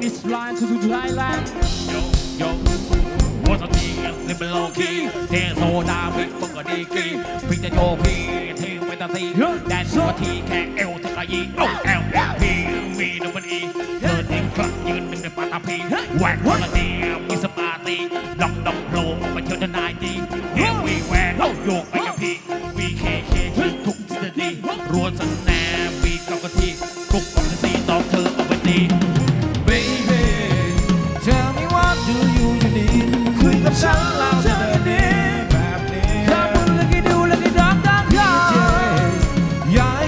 this line to the dry land. Yo, yo. What's a deal? Simple low key. There's no time with fucker dicky. Pick the door, P. Take with the C. That's what he can. L. Take a E. O. L. P. V. Double E. The thing truck. You know the part of P. Whack. What a deal? It's a party. Knock, knock, blow. Up until the 90. Here we wear. No, you're like a P. We can't hear. Took to the D. Rules and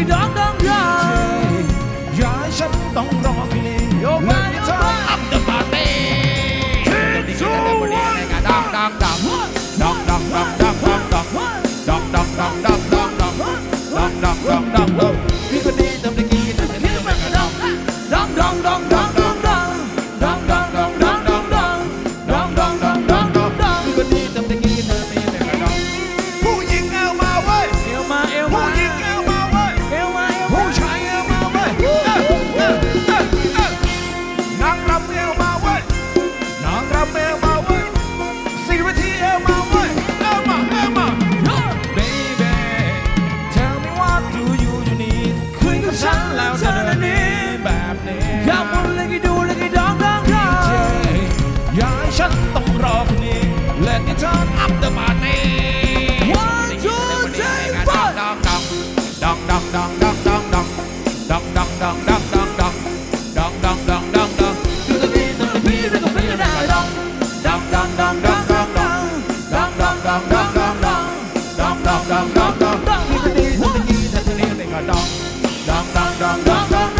ที่ดองดองดองอย่าให้ฉันต้องรอที่นี้โยกไปเดอ up the party ดองดังดองดองดองดองดองดองดองดองดองดองดองดองดองดองดองดองดองดองพี่ก็ดีทำได้กี่แต่จะดีไม่กระดองดองดองดองดองดองดอง รอบนี้ Let me turn up the party One two three four ดองดองดองดองดองดองดองดองดองดองดองดองดองดองดองดองดองดองดองดูดดีดูดดีดูดดีดองดองดองดองดองดองดองดองดองดองดองดองดองดองดองดองดองดองดองดูดดีดูดดีดูดดีดองดองดองดองดอง